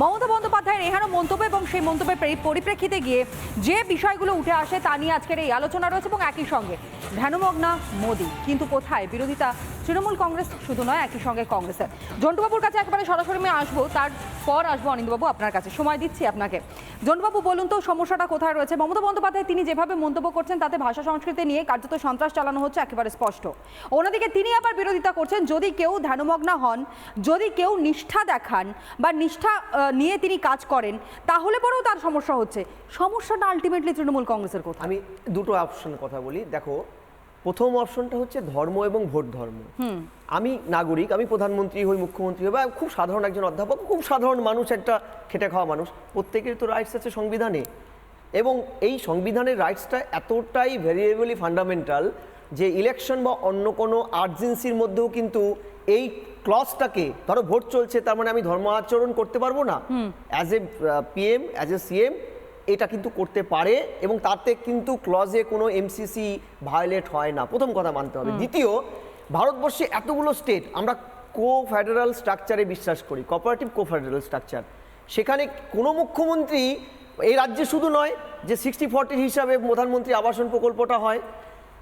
মমতা বন্দ্যোপাধ্যায়ের এখানে মন্তব্য এবং সেই মন্তব্যের পরিপ্রেক্ষিতে গিয়ে যে বিষয়গুলো উঠে আসে তা নিয়ে আজকের এই আলোচনা রয়েছে এবং একই সঙ্গে। ধ্যানমগ্না, মোদি। কিন্তু কোথায়? বিরোধিতা তৃণমূল কংগ্রেস শুধু নয়, একই সঙ্গে কংগ্রেসের। জন্টুবাবুর কাছে একেবারে সরাসরি আমি আসব, তারপর আসব অনিন্দবাবু আপনার কাছে। সময় দিচ্ছি আপনাকে। জন্টুবাবু, বলুন তো, সমস্যাটা কোথায় রয়েছে? মমতা বন্দ্যোপাধ্যায়, তিনি যেভাবে মন্তব্য করছেন, তাতে ভাষা সংস্কৃতি নিয়ে কার্যত সন্ত্রাস চালানো হচ্ছে, একেবারে স্পষ্ট। অন্যদিকে তিনি আবার বিরোধিতা করছেন, যদি কেউ ধ্যানমগ্না হন, যদি কেউ নিষ্ঠা দেখান, বা নিষ্ঠা নিয়ে তিনি কাজ করেন, তাহলে পরেও তার সমস্যা হচ্ছে। সমস্যাটা আলটিমেটলি তৃণমূল কংগ্রেসের কোথায়? আমি দুটো অপশনের কথা বলি। দেখো প্রথম অপশনটা হচ্ছে ধর্ম এবং ভোট ধর্ম। আমি নাগরিক আমি প্রধানমন্ত্রী হই মুখ্যমন্ত্রী হই বা খুব সাধারণ একজন অধ্যাপক খুব সাধারণ মানুষ একটা খেটে খাওয়া মানুষ প্রত্যেকের তো রাইটস আছে সংবিধানে। এবং এই সংবিধানের রাইটসটা এতটাই ভেরিয়েবলি ফান্ডামেন্টাল যে ইলেকশন বা অন্য কোনো আর্জেন্সির মধ্যেও কিন্তু এই ক্লসটাকে ধরো ভোট চলছে তার মানে আমি ধর্ম আচরণ করতে পারব না। As a PM as a CM এটা কিন্তু করতে পারে এবং তাতে কিন্তু ক্লজে কোনো এমসিসি ভায়োলেট হয় না। প্রথম কথা মানতে হবে। দ্বিতীয় ভারতবর্ষে এতগুলো স্টেট আমরা কো ফেডারাল স্ট্রাকচারে বিশ্বাস করি কোপারেটিভ কো ফেডারাল স্ট্রাকচার সেখানে কোনো মুখ্যমন্ত্রী এই রাজ্যে শুধু নয় যে সিক্সটি ফর্টির হিসাবে প্রধানমন্ত্রী আবাসন প্রকল্পটা হয়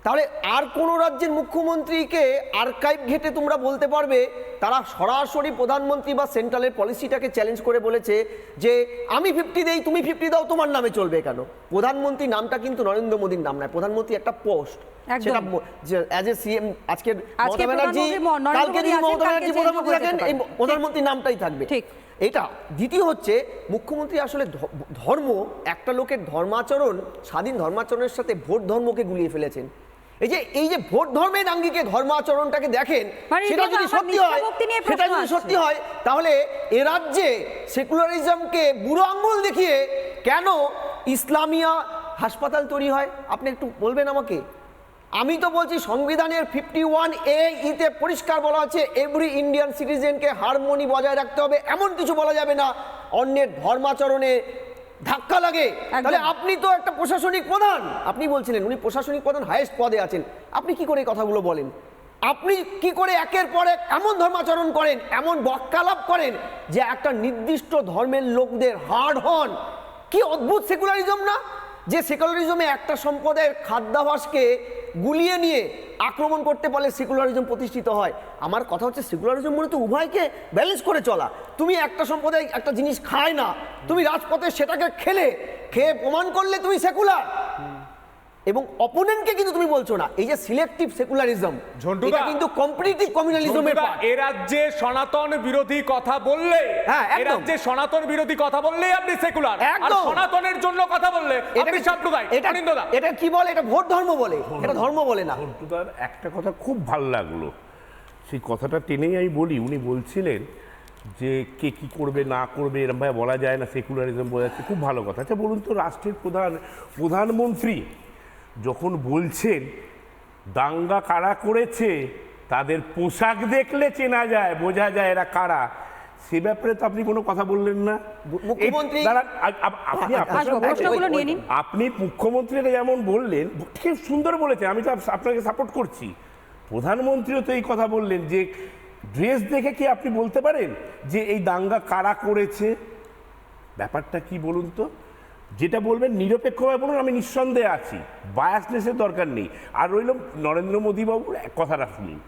তাহলে আর কোনো রাজ্যের মুখ্যমন্ত্রীকে আর্কাইভ ঘেটে তোমরা বলতে পারবে? তারা সরাসরি প্রধানমন্ত্রী বা সেন্ট্রালের পলিসিটাকে চ্যালেঞ্জ করে বলেছে যে আমি ফিফটি দেই তুমি ফিফটি দাও তোমার নামে চলবে কেন? প্রধানমন্ত্রী নামটা কিন্তু নরেন্দ্র মোদীর নাম নয় প্রধানমন্ত্রী একটা পোস্ট একদম। সেটা অ্যাজ এ সিএম আজকে মমতা ব্যানার্জি প্রধানমন্ত্রী কালকে যদি মমতা ব্যানার্জি প্রধানমন্ত্রী থাকেন এই প্রধানমন্ত্রীর নামটাই থাকবে। ঠিক। এটা দ্বিতীয় হচ্ছে মুখ্যমন্ত্রী আসলে ধর্ম একটা লোকের ধর্মাচরণ স্বাধীন ধর্মাচরণের সাথে ভোট ধর্মকে গুলিয়ে ফেলেছেন। এই যে এই যে ভোট ধর্মের আঙ্গিকে ধর্মাচরণটাকে দেখেন মানে সেটা যদি সত্যি হয় সেটা যদি সত্যি হয় তাহলে এ রাজ্যে সেকুলারিজমকে বুড়ো আঙ্গুল দেখিয়ে কেন ইসলামিয়া হাসপাতাল তৈরি হয়? আপনি একটু বলবেন আমাকে। আমি তো বলছি সংবিধানের ফিফটি ওয়ান এ ইতে পরিষ্কার বলা আছে এভরি ইন্ডিয়ান সিটিজেনকে হারমোনি বজায় রাখতে হবে এমন কিছু বলা যাবে না। অন্যের ধর্মাচরণে ধাক্কা লাগে। তাহলে আপনি তো একটা প্রশাসনিক প্রধান। আপনি বলছিলেন উনি প্রশাসনিক প্রধান হায়েস্ট পদে আছেন। আপনি কি করে এই কথাগুলো বলেন? আপনি কি করে একের পর এক এমন ধর্মাচরণ করেন এমন বক্কালাপ করেন যে একটা নির্দিষ্ট ধর্মের লোকদের হার্ড হন? কি অদ্ভুত সেকুলারিজম না? যে সেকুলারিজমে একটা সম্প্রদায়ের খাদ্যাভাসকে গুলিয়ে নিয়ে আক্রমণ করতে পারলে সেকুলারিজম প্রতিষ্ঠিত হয়। আমার কথা হচ্ছে সেকুলারিজম মনে তো উভয়কে ব্যালেন্স করে চলা। তুমি একটা সম্প্রদায় একটা জিনিস খায় না। তুমি রাজপথে সেটাকে খেলে। খেয়ে প্রমাণ করলে তুমি সেকুলার। এবং অপোনেন্টকে কিন্তু তুমি বলছো না। এই যে সিলেক্টিভ সেকুলারিজম এটা কিন্তু কম্পিটিটিভ কমিউনালিজমের এ রাজ্যে সনাতন বিরোধী কথা বললে হ্যাঁ, এ রাজ্যে সনাতন বিরোধী কথা বললেই আপনি সেকুলার আর সনাতনের জন্য কথা বললে আপনি সাম্প্রদায়িক। এটা এটা কি বলে? এটা ভোট ধর্ম বলে। এটা ধর্ম বলে না। ঘন্টুদার একটা কথা খুব ভালো লাগল। সেই কথাটা টেনেই আমি বলি উনি বলছিলেন যে কে কি করবে না করবে এরম ভাবে বলা যায় না সেকুলারিজম বোঝাচ্ছে। খুব ভালো কথা। আচ্ছা বলুন তো রাষ্ট্রের প্রধান প্রধানমন্ত্রী যখন বলছেন দাঙ্গা কারা করেছে তাদের পোশাক দেখলে চেনা যায় বোঝা যায় এরা কারা। সে ব্যাপারে তো আপনি কোনো কথা বললেন না। মুখ্যমন্ত্রী- আপনি নিয়ে নিন। আপনি মুখ্যমন্ত্রীরা যেমন বললেন ঠিক সুন্দর বলেছেন আমি তো আপনাকে সাপোর্ট করছি। প্রধানমন্ত্রীও তো এই কথা বললেন যে ড্রেস দেখে কি আপনি বলতে পারেন যে এই দাঙ্গা কারা করেছে? ব্যাপারটা কি বলুন তো? যেটা বলবেন নিরপেক্ষভাবে বলুন আমি নিঃসন্দেহে আছি। বায়াসনেসের দরকার নেই। আর রইল নরেন্দ্র মোদী বাবুর এক কথাটা শুনুন।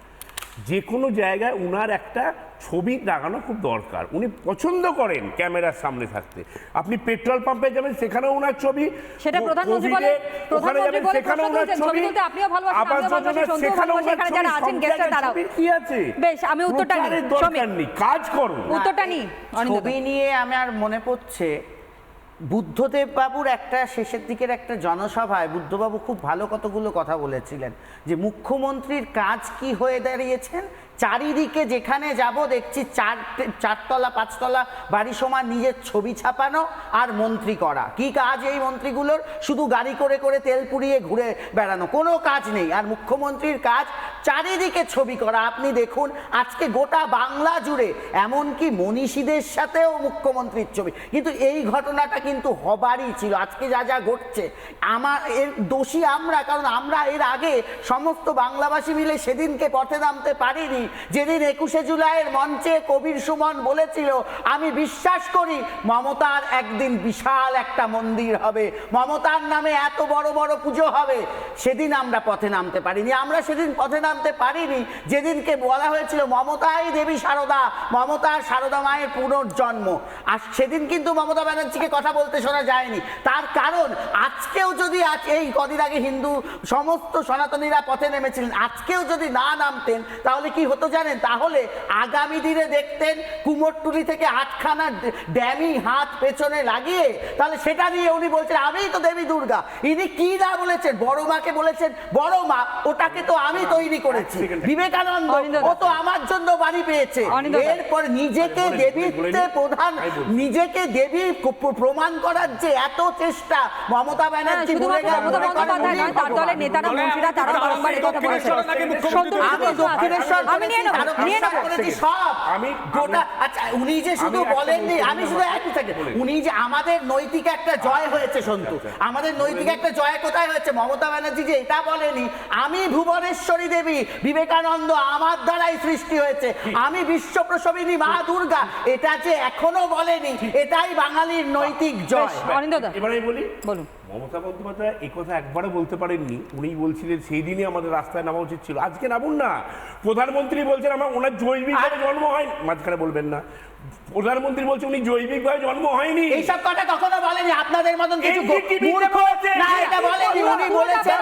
যে কোনো জায়গায় উনার একটা ছবি লাগানো খুব দরকার। উনি পছন্দ করেন ক্যামেরার সামনে থাকতে। আপনি পেট্রোল পাম্পে যাবেন সেখানেও উনার ছবি। সেটা প্রধানমন্ত্রী বলে- ওখানে যাবেন সেখানেও ছবি। ছবি আপনিও ভালোবাসেন, আবাস সেখানেও এখানে যারা আছেন তারাও। কি আছে? বেশ, আমি উত্তরটা নিই। দরকার নেই কাজ করুন। উত্তরটা নিই ছবি নিয়ে আমার মনে পড়ছে বুদ্ধদেব বাবুর একটা শেষের দিকের একটা জনসভায় বুদ্ধবাবু খুব ভালো কতগুলো কথা বলেছিলেন যে মুখ্যমন্ত্রীর কাজ কি হয়ে দাঁড়িয়েছেন চারিদিকে যেখানে যাব দেখছি চার চারতলা, পাঁচতলা বাড়ি সমান নিজের ছবি ছাপানো আর মন্ত্রী করা। কি কাজ এই মন্ত্রীগুলোর? শুধু গাড়ি করে করে তেল পুড়িয়ে ঘুরে বেড়ানো। কোনো কাজ নেই। আর মুখ্যমন্ত্রীর কাজ চারিদিকে ছবি করা। আপনি দেখুন, আজকে গোটা বাংলা জুড়ে এমনকি মনীষীদের সাথেও মুখ্যমন্ত্রীর ছবি। কিন্তু এই ঘটনাটা কিন্তু হবারই ছিল। আজকে যা যা ঘটছে, আমার, এর দোষী আমরা। কারণ আমরা এর আগে সমস্ত বাংলাভাষী মিলে সেদিনকে পথে নামতে পারিনি। যেদিন একুশে জুলাইয়ের মঞ্চে কবির সুমন বলেছিল, আমি বিশ্বাস করি মমতার একদিন বিশাল একটা মন্দির হবে। মমতার নামে এত বড় বড় পুজো হবে। সেদিন আমরা পথে নামতে পারিনি। আমরা সেদিন পথে নামতে পারিনি। যেদিনকে বলা হয়েছিল, মমতাই দেবী সারদা মমতার সারদা মায়ের পুনর্জন্ম। আর সেদিন কিন্তু মমতা ব্যানার্জিকে কথা বলতে শোনা যায়নি। তার কারণ, আজকেও যদি আজ এই কদিন আগে হিন্দু, সমস্ত সনাতনীরা পথে নেমেছিলেন, আজকেও যদি না নামতেন, তাহলে কি হতো? জানেন তাহলে আগামী দিনে দেখতেন কুমোরটুলি থেকে আটখানা ড্যামি হাত পেছনে লাগিয়ে তাহলে সেটা নিয়ে উনি বলছেন আমিই তো দেবী দুর্গা। ইনি কি না বলেছেন? বড় মাকে বলেছেন বড় মা ওটাকে তো আমি তৈরি করেছি। বিবেকানন্দ ও তো আমার জন্য বাড়ি পেয়েছে। এরপর নিজেকে বলেন। প্রধান নিজেকে দেবী প্রমাণ করার যে এত চেষ্টা মমতা হ্যাঁ, ব্যানার্জি বলে গেল। আমি দক্ষিণেশ্বর আমি নিয়ে নেব নিয়ে নেব। সব। আমি- গোটা আচ্ছা উনি যে শুধু বলেননি আমি শুধু একই থেকে। উনি যে আমাদের নৈতিক একটা জয় হয়েছে সন্তু। আমাদের নৈতিক একটা জয় কোথায় হয়েছে? মমতা ব্যানার্জি যে এটা বলেনি আমি ভুবনেশ্বরী দেবী বিবেকানন্দ আমার দ্বারাই সৃষ্টি হয়েছে। আমি বিশ্ব প্রসবিনী মা দুর্গা এটা যে এখনও বলেনি এটাই বাঙালির নৈতিক জয়। বলি? বলুন। মমতা বন্দ্যোপাধ্যায় কথা একবারও বলতে পারেননি। উনি বলছিলেন সেই দিনই আমাদের রাস্তায় নামা উচিত ছিল। আজকে নামুন না। প্রধানমন্ত্রী বলছেন আমার ওনার জৈবিকভাবে জন্ম হয় মাঝখানে বলবেন না। প্রধানমন্ত্রী বলছে উনি জৈবিকভাবে জন্ম হয়নি। এইসব কথা কখনো বলেনি আপনাদের মতন কিছু মূর্খ না এটা বলেনি উনি বলেছেন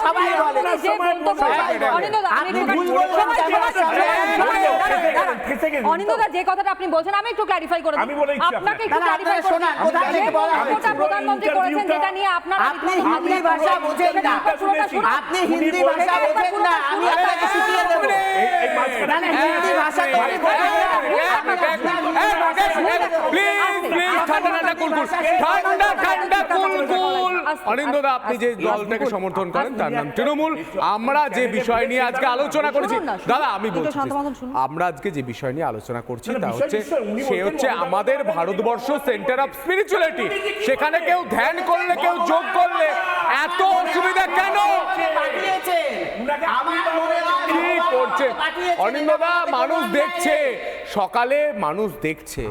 সবাই বলে। যে একটু- কথাটা আপনি বলছেন আমি ক্লারিফাই করে আমি বলে আপনাকে একটু না, না, ক্লারিফাই শোনান, কোথা থেকে বলা হয়েছে? প্রধানমন্ত্রী করেছেন যেটা নিয়ে আপনারা আপনি হিন্দি ভাষা বোঝেন না। একবার পুরোটা শুনুন। আপনি হিন্দি ভাষা বোঝেন না আমি আপনাকে শিখিয়ে দেবো। এই- এই মাঝখানে- না, না, হিন্দি ভাষা তো আমি বোঝেন না। প্লিজ প্লিজ ঠান্ডা ঠান্ডা কুলকুল ঠান্ডা ঠান্ডা কুলকুল অনিন্দদা আপনি যে দলটাকে সমর্থন করেন তার নাম তৃণমূল। আমরা যে বিষয় নিয়ে আজকে আলোচনা করেছি। দাদা আমি বলছি। আমরা আজকে যে বিষয় নিয়ে আলোচনা করছি তা হচ্ছে সে হচ্ছে আমাদের ভারতবর্ষ সেন্টার অফ স্পিরিচুয়ালিটি সেখানে কেউ ধ্যান করলে কেউ যোগ করলে এত অসুবিধা কেন? মনে কি করছে? অনিন্দদা মানুষ দেখছে। সকালে মানুষ দেখছে।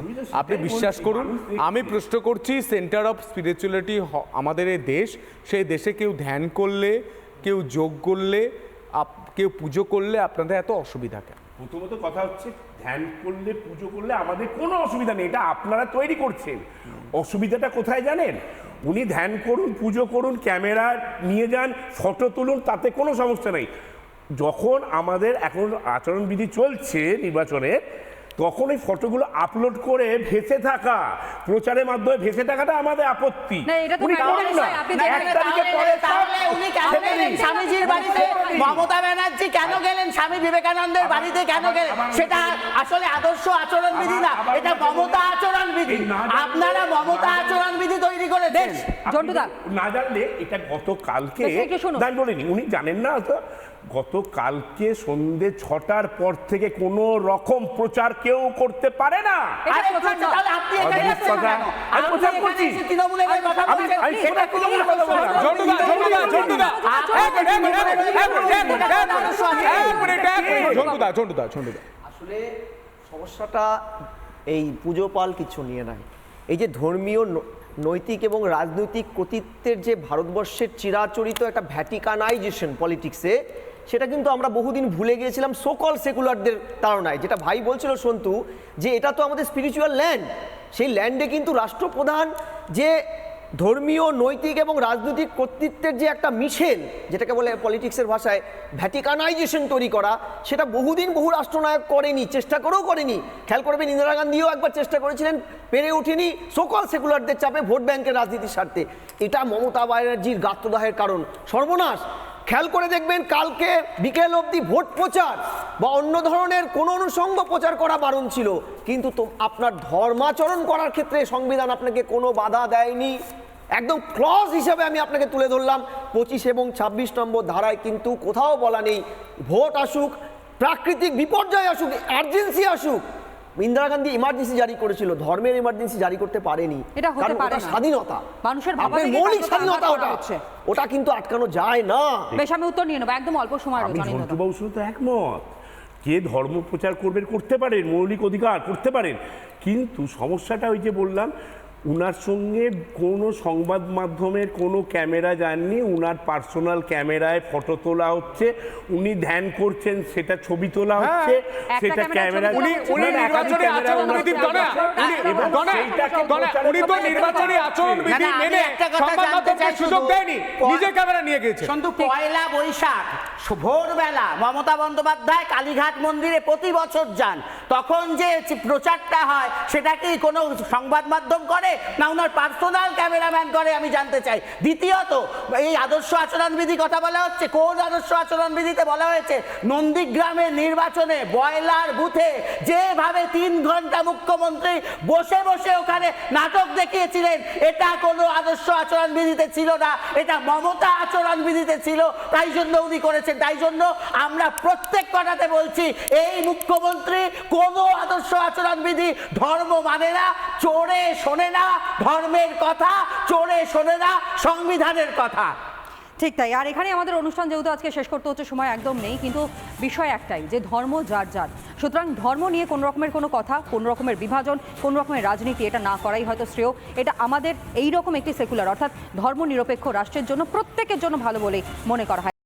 আপনি বিশ্বাস করুন আমি প্রশ্ন করছি সেন্টার অফ স্পিরিচুয়ালিটি আমাদের এই দেশ সেই দেশে কেউ ধ্যান করলে কেউ যোগ করলে কেউ পুজো করলে আপনাদের এত অসুবিধা কেন? প্রথমত কথা হচ্ছে ধ্যান করলে পুজো করলে আমাদের কোনো অসুবিধা নেই এটা আপনারা তৈরি করছেন। অসুবিধাটা কোথায় জানেন? উনি ধ্যান করুন পুজো করুন ক্যামেরা নিয়ে যান ফটো তুলুন তাতে কোনো সমস্যা নেই। যখন আমাদের এখন আচরণবিধি চলছে নির্বাচনে তখন এই ফটোগুলো আপলোড করে ভেসে থাকা প্রচারের মাধ্যমে ভেসে থাকাটা আমাদের আপত্তি। দিন। স্বামীজির বাড়িতে মমতা ব্যানার্জি কেন গেলেন? স্বামী বিবেকানন্দের বাড়িতে কেন গেলেন? সেটা আসলে আদর্শ আচরণ বিধি না এটা মমতা আচরণ বিধি আপনারা মমতা আচরণ বিধি তৈরি জন্টুদা। আপনি না জানলে এটা গতকালকে। আমি বলিনি উনি জানেন না তো? গতকালকে সন্ধে ছটার পর থেকে কোনো রকম প্রচার কেউ করতে পারে না। আসলে সমস্যাটা এই পুজো পাল কিছু নিয়ে নাই। এই যে ধর্মীয় নৈতিক এবং রাজনৈতিক কর্তৃত্বের যে ভারতবর্ষের চিরাচরিত একটা ভ্যাটিকানাইজেশন পলিটিক্সে সেটা কিন্তু আমরা বহুদিন ভুলে গিয়েছিলাম সোকল সেকুলারদের তাড়নায়। যেটা ভাই বলছিল, সন্তু, যে এটা তো আমাদের স্পিরিচুয়াল ল্যান্ড সেই ল্যান্ডে কিন্তু রাষ্ট্রপ্রধান যে ধর্মীয়, নৈতিক এবং রাজনৈতিক কর্তৃত্বের যে একটা মিশেল, যেটাকে বলে পলিটিক্সের ভাষায় ভ্যাটিকানাইজেশন তৈরি করা, সেটা বহুদিন বহু রাষ্ট্রনায়ক করেনি, চেষ্টা করেও করেনি। খেয়াল করবেন, ইন্দিরা গান্ধীও একবার চেষ্টা করেছিলেন, পেরে ওঠেনি সকল সেকুলারদের চাপে ভোট ব্যাংকের রাজনীতির স্বার্থে এটা মমতা ব্যানার্জির গাত্রদাহের কারণ। সর্বনাশ! খেয়াল করে দেখবেন কালকে বিকেল অবধি ভোট প্রচার বা অন্য ধরনের কোনো অনুষঙ্গ প্রচার করা বারণ ছিল। কিন্তু তো আপনার ধর্মাচরণ করার ক্ষেত্রে সংবিধান আপনাকে কোনো বাধা দেয়নি। একদম ক্লজ হিসাবে আমি আপনাকে তুলে ধরলাম। পঁচিশ এবং ছাব্বিশ নম্বর ধারায় কিন্তু কোথাও বলা নেই, ভোট আসুক, প্রাকৃতিক বিপর্যয় আসুক আর্জেন্সি আসুক ইন্দিরা গান্ধী ইমার্জেন্সি জারি করেছিল ধর্মের ইমার্জেন্সি জারি করতে পারেনি এটা হতে পারে না। স্বাধীনতা মানুষের ভাবনা মৌলিক স্বাধীনতা ওটা হচ্ছে। ওটা কিন্তু আটকানো যায় না বেশ আমি উত্তর নিয়ে নেব একদম অল্প সময় আমি ঝন্টু। ঝন্টুবাবুর তো একমত কে ধর্ম প্রচার করবেন করতে পারেন মৌলিক অধিকার করতে পারেন কিন্তু সমস্যাটা ওই যে বললাম উনার সঙ্গে কোনো সংবাদ মাধ্যমের কোনো ক্যামেরা যাননি উনার পার্সোনাল ক্যামেরায় ফটো তোলা হচ্ছে উনি ধ্যান করছেন সেটা ছবি তোলা হচ্ছে সেটা ক্যামেরা উনি উনি নির্বাচনী ক্যামেরা দনা উনি তো নির্বাচনী মেনে সংবাদ মাধ্যমকে সুযোগ দেয়নি নিজে নিয়ে গেছে কিন্তু পয়লা বৈশাখ। ভোরবেলা মমতা বন্দ্যোপাধ্যায় কালীঘাট মন্দিরে প্রতি বছর যান, তখন যে প্রচারটা হয় সেটা কি কোনো সংবাদ মাধ্যম করে না ওনার পার্সোনাল ক্যামেরাম্যান করে আমি জানতে চাই? দ্বিতীয়ত, এই আদর্শ আচরণবিধি কথা বলা হচ্ছে, কোন আদর্শ আচরণবিধিতে বলা হয়েছে? নন্দীগ্রামের নির্বাচনে বয়লার বুথে যেভাবে তিন ঘণ্টা মুখ্যমন্ত্রী বসে বসে ওখানে নাটক দেখিয়েছিলেন, এটা কোনো আদর্শ আচরণবিধিতে ছিল না, এটা মমতা আচরণবিধিতে ছিল, তাই জন্য উনি করেছেন তাই জন্য আমরা প্রত্যেক কটাতে বলছি, এই মুখ্যমন্ত্রী কোনো আদর্শ আচরণবিধি, ধর্ম মানে না, চোরে শোনে না, ধর্মের কথা, চোরে শোনে না, সংবিধানের কথা। ঠিক তাই। আর এখানে আমাদের অনুষ্ঠান যেহেতু আজকে শেষ করতে হচ্ছে, সময় একদম নেই, কিন্তু বিষয় একটাই, যে ধর্ম যার যার। সুতরাং ধর্ম নিয়ে কোনো রকমের কোনো কথা, কোনো রকমের বিভাজন, কোনো রকমের রাজনীতি এটা না করাই হয়তো শ্রেয়। এটা আমাদের এই রকম একটি সেকুলার, অর্থাৎ ধর্ম নিরপেক্ষ রাষ্ট্রের জন্য, প্রত্যেকের জন্য ভালো বলেই মনে করা হয়।